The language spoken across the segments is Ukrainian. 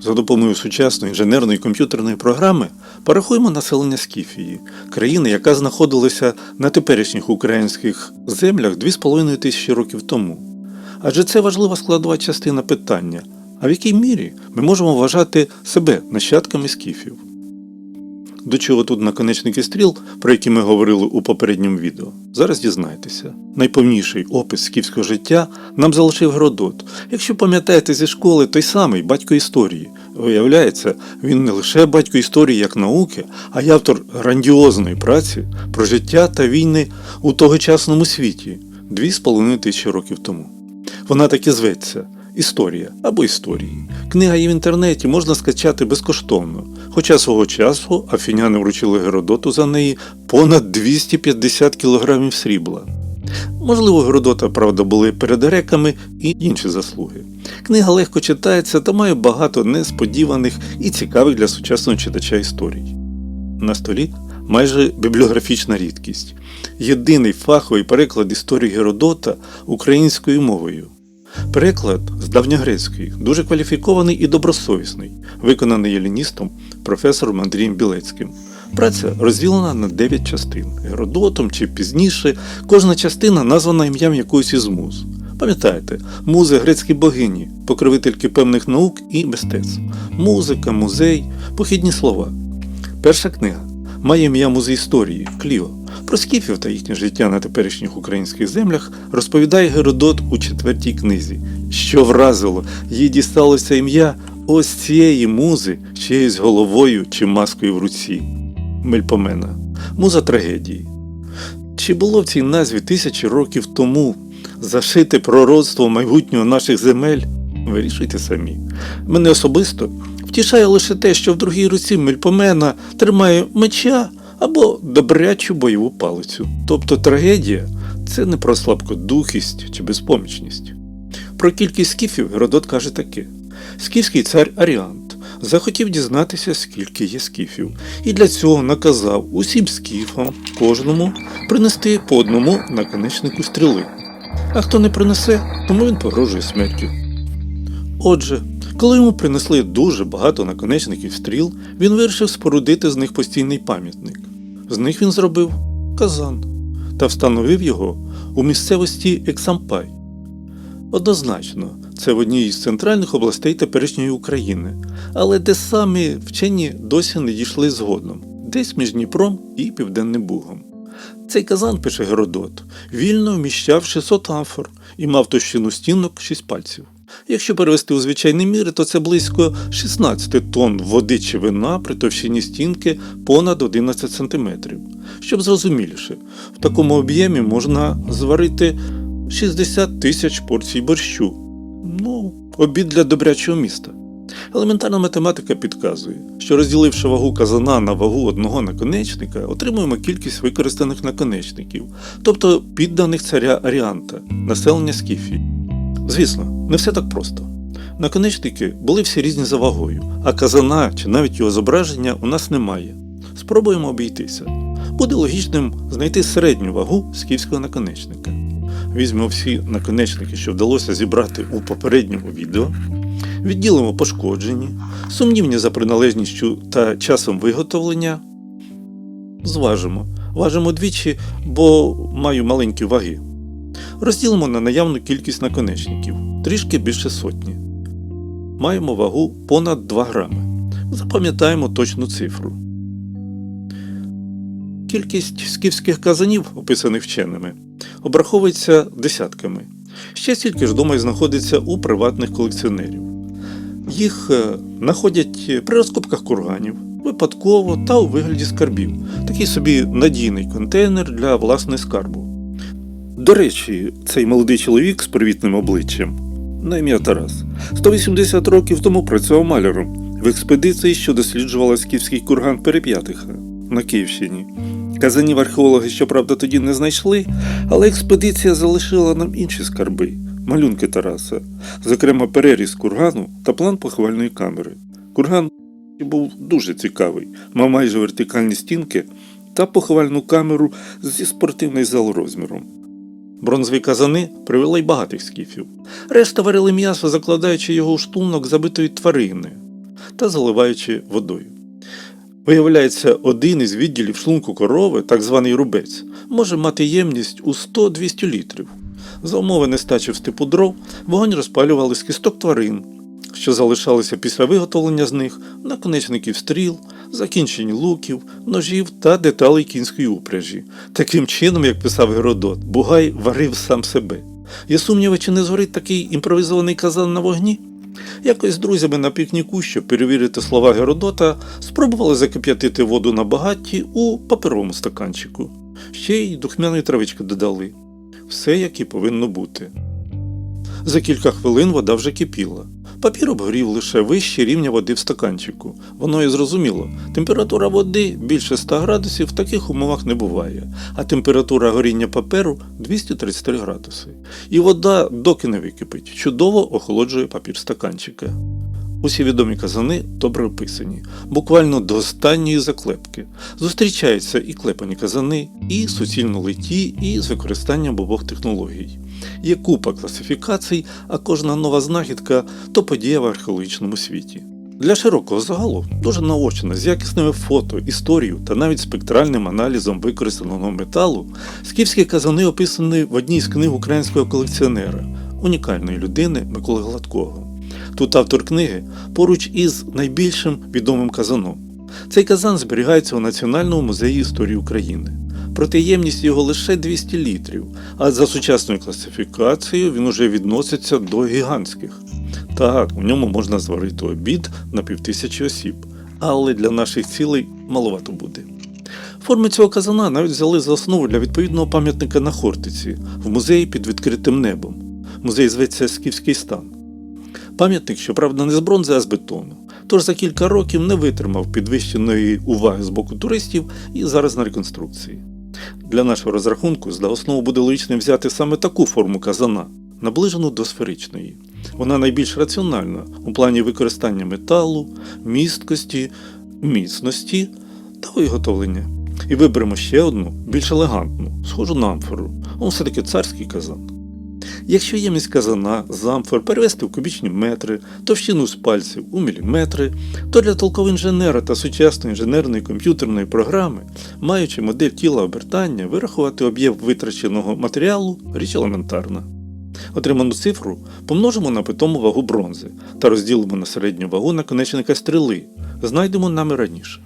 За допомогою сучасної інженерної комп'ютерної програми порахуємо населення Скіфії, країни, яка знаходилася на теперішніх українських землях 2,5 тисячі років тому. Адже це важлива складова частина питання, а в якій мірі ми можемо вважати себе нащадками скіфів. До чого тут наконечники стріл, про які ми говорили у попередньому відео, зараз дізнаєтеся. Найповніший опис скіфського життя нам залишив Геродот. Якщо пам'ятаєте зі школи той самий батько історії. Виявляється, він не лише батько історії як науки, а й автор грандіозної праці про життя та війни у тогочасному світі дві з половиною тисячі років тому. Вона так і зветься Історія або історії. Книга є в інтернеті можна скачати безкоштовно, хоча свого часу афіняни вручили Геродоту за неї понад 250 кілограмів срібла. Можливо, Геродота, правда, були перед греками і інші заслуги. Книга легко читається та має багато несподіваних і цікавих для сучасного читача історій. На столі майже бібліографічна рідкість. Єдиний фаховий переклад історії Геродота українською мовою. Переклад з давньогрецької, дуже кваліфікований і добросовісний, виконаний єліністом професором Андрієм Білецьким. Праця розділена на 9 частин. Геродотом чи пізніше кожна частина названа ім'ям якоїсь із муз. Пам'ятаєте, музи грецькі богині, покровительки певних наук і мистецтв, музика, музей, похідні слова. Перша книга має ім'я музей історії Кліо. Про скіфів та їхнє життя на теперішніх українських землях розповідає Геродот у четвертій книзі. Що вразило, їй дісталося ім'я ось цієї музи, чиєюсь головою чи маскою в руці. Мельпомена, муза трагедії. Чи було в цій назві тисячі років тому зашите пророцтво майбутнього наших земель? Вирішуйте самі. Мене особисто втішає лише те, що в другій руці Мельпомена тримає меча або добрячу бойову палицю. Тобто трагедія це не про слабкодухість чи безпомічність. Про кількість скіфів Геродот каже таке: Скіфський цар Аріант захотів дізнатися, скільки є скіфів, і для цього наказав усім скіфам, кожному, принести по одному наконечнику стріли. А хто не принесе, тому він погрожує смертю. Отже, коли йому принесли дуже багато наконечників стріл, він вирішив спорудити з них постійний пам'ятник. З них він зробив казан та встановив його у місцевості Ексампай. Однозначно, це в одній із центральних областей теперішньої України, але де самі вчені досі не дійшли згодом, десь між Дніпром і Південним Бугом. Цей казан, пише Геродот, вільно вміщав 600 амфор і мав товщину стінок 6 пальців. Якщо перевести у звичайні міри, то це близько 16 тонн води чи вина при товщині стінки понад 11 см. Щоб зрозуміліше, в такому об'ємі можна зварити 60 тисяч порцій борщу. Ну, обід для добрячого міста. Елементарна математика підказує, що розділивши вагу казана на вагу одного наконечника, отримуємо кількість використаних наконечників, тобто підданих царя Аріанта, населення Скіфії. Звісно, не все так просто. Наконечники були всі різні за вагою, а казана чи навіть його зображення у нас немає. Спробуємо обійтися. Буде логічним знайти середню вагу скіфського наконечника. Візьмемо всі наконечники, що вдалося зібрати у попередньому відео, відділимо пошкоджені, сумнівні за приналежністю та часом виготовлення. Зважимо. Важимо двічі, бо маю маленькі ваги. Розділимо на наявну кількість наконечників трішки більше сотні. Маємо вагу понад 2 грами. Запам'ятаємо точну цифру. Кількість скіфських казанів, описаних вченими, обраховується десятками. Ще стільки ж дома й знаходиться у приватних колекціонерів. Їх е, знаходять при розкопках курганів, випадково та у вигляді скарбів, такий собі надійний контейнер для власної скарбу. До речі, цей молодий чоловік з привітним обличчям, на ім'я Тарас, 180 років тому працював маляром в експедиції, що досліджувала скіфський курган Переп'ятиха на Київщині. Казанів археологи, щоправда, тоді не знайшли, але експедиція залишила нам інші скарби, малюнки Тараса, зокрема переріз кургану та план поховальної камери. Курган був дуже цікавий, мав майже вертикальні стінки та поховальну камеру зі спортивний зал розміром. Бронзові казани привели й багатих скіфів. Решта варили м'ясо, закладаючи його у штунок забитої тварини. та заливаючи водою. Виявляється, один із відділів шлунку корови, так званий рубець, може мати ємність у 100-200 літрів. За умови нестачі в степу дров вогонь розпалювали з кісток тварин, що залишалися після виготовлення з них наконечників стріл, закінчень луків, ножів та деталей кінської упряжі. Таким чином, як писав Геродот, Бугай варив сам себе. Є сумніви, чи не згорить такий імпровізований казан на вогні? Якось з друзями на пікніку, щоб перевірити слова Геродота, спробували закип'ятити воду на багатті у паперовому стаканчику. Ще й духмяної травички додали. Все як і повинно бути. За кілька хвилин вода вже кипіла. Папір обгорів лише вище рівня води в стаканчику. Воно і зрозуміло, температура води більше 100 градусів в таких умовах не буває, а температура горіння паперу 233 градуси. І вода, доки не википить, чудово охолоджує папір стаканчика. Усі відомі казани добре описані, буквально до останньої заклепки. Зустрічаються і клепані казани, і суцільно литі, і з використанням обох технологій. Є купа класифікацій, а кожна нова знахідка то подія в археологічному світі. Для широкого загалу дуже наочно, з якісними фото, історією та навіть спектральним аналізом використаного металу, скіфські казани описані в одній з книг українського колекціонера, унікальної людини Миколи Гладкого. Тут автор книги поруч із найбільшим відомим казаном. Цей казан зберігається у Національному музеї історії України. Проте ємність його лише 200 літрів, а за сучасною класифікацією він уже відноситься до гігантських. Так, у ньому можна зварити обід на півтисячі осіб, але для наших цілей маловато буде. Форми цього казана навіть взяли за основу для відповідного пам'ятника на Хортиці в музеї під відкритим небом. Музей зветься Скіфський стан. Пам'ятник, щоправда, не з бронзи, а з бетону. Тож за кілька років не витримав підвищеної уваги з боку туристів і зараз на реконструкції. Для нашого розрахунку за основу буде логічним взяти саме таку форму казана, наближену до сферичної. Вона найбільш раціональна у плані використання металу, місткості, міцності та виготовлення. І виберемо ще одну, більш елегантну, схожу на амфору. Он все-таки царський казан. Якщо ємність казана з амфор перевести в кубічні метри, товщину з пальців у міліметри, то для толкового інженера та сучасної інженерної комп'ютерної програми, маючи модель тіла обертання, вирахувати об'єм витраченого матеріалу річ елементарна. Отриману цифру помножимо на питому вагу бронзи та розділимо на середню вагу наконечника стріли, знайдемо нами раніше.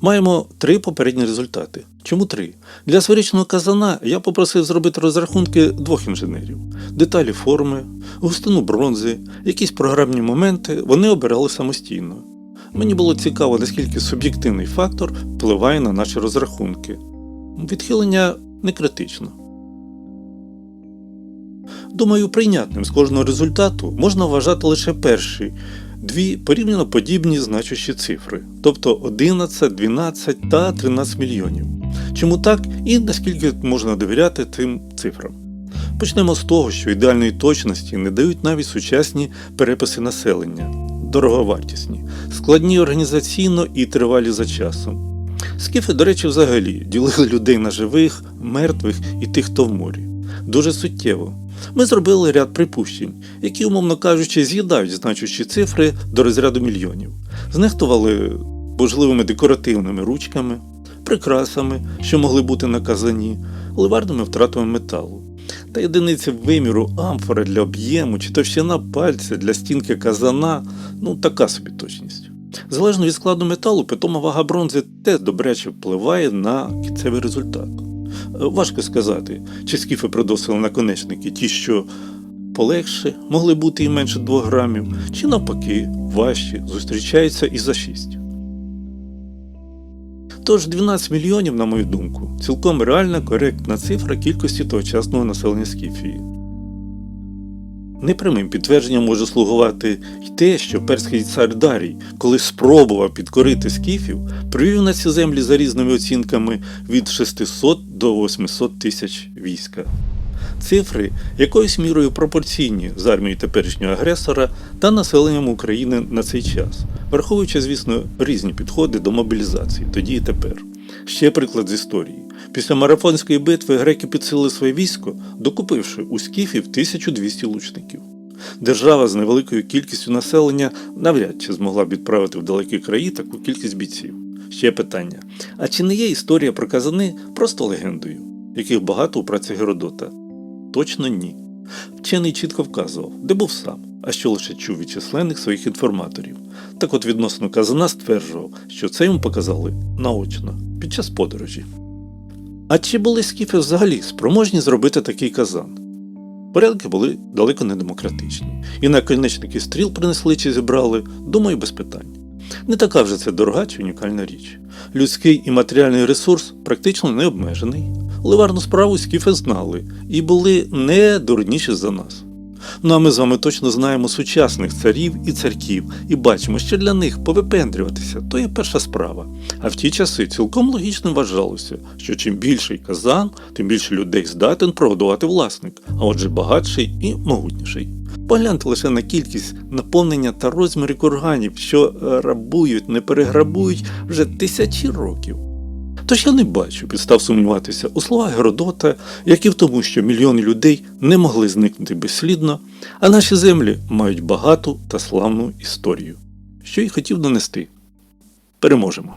Маємо три попередні результати. Чому три? Для сферичного казана я попросив зробити розрахунки двох інженерів: деталі форми, густину бронзи, якісь програмні моменти вони обирали самостійно. Мені було цікаво, наскільки суб'єктивний фактор впливає на наші розрахунки. Відхилення не критично. Думаю, прийнятним з кожного результату можна вважати лише перші дві порівняно подібні значущі цифри, тобто 11, 12 та 13 мільйонів. Чому так і наскільки можна довіряти цим цифрам? Почнемо з того, що ідеальної точності не дають навіть сучасні переписи населення, дороговартісні, складні організаційно і тривалі за часом. Скіфи, до речі, взагалі ділили людей на живих, мертвих і тих, хто в морі. Дуже суттєво. Ми зробили ряд припущень, які, умовно кажучи, з'їдають значущі цифри до розряду мільйонів. Знехтували можливими декоративними ручками, прикрасами, що могли бути на казані, ливарними втратами металу. Та єдиниці виміру амфори для об'єму чи товщина пальця для стінки казана ну така собі точність. Залежно від складу металу, питома вага бронзи теж добряче впливає на кінцевий результат. Важко сказати, чи скіфи продосили наконечники ті, що полегше, могли бути і менше 2 грамів, чи навпаки, важчі, зустрічаються і за 6. Тож 12 мільйонів, на мою думку, цілком реальна коректна цифра кількості тогочасного населення Скіфії. Непрямим підтвердженням може слугувати й те, що перський цар Дарій, коли спробував підкорити скіфів, привів на ці землі за різними оцінками від 600 до 800 тисяч війська. Цифри якоюсь мірою пропорційні з армією теперішнього агресора та населенням України на цей час, враховуючи, звісно, різні підходи до мобілізації тоді і тепер. Ще приклад з історії. Після марафонської битви греки підсилили своє військо, докупивши у скіфів 1200 лучників. Держава з невеликою кількістю населення навряд чи змогла б відправити в далекі краї таку кількість бійців. Ще питання: а чи не є історія про казани просто легендою, яких багато у праці Геродота? Точно ні. Вчений чітко вказував, де був сам, а що лише чув від численних своїх інформаторів. Так от відносно казана стверджував, що це йому показали наочно під час подорожі. А чи були скіфи взагалі спроможні зробити такий казан? Порядки були далеко не демократичні, і наконечники стріл принесли чи зібрали, думаю, без питань. Не така вже це дорога чи унікальна річ. Людський і матеріальний ресурс практично не обмежений. Ливарну справу скіфи знали і були не дурніші за нас. Ну а ми з вами точно знаємо сучасних царів і царків і бачимо, що для них повипендрюватися то є перша справа. А в ті часи цілком логічним вважалося, що чим більший казан, тим більше людей здатен прогодувати власник, а отже багатший і могутніший. Погляньте лише на кількість наповнення та розміри курганів, що е, рабують, не переграбують вже тисячі років. Тож я не бачу підстав сумніватися у словах Геродота, як і в тому, що мільйони людей не могли зникнути безслідно, а наші землі мають багату та славну історію, що й хотів донести. Переможемо!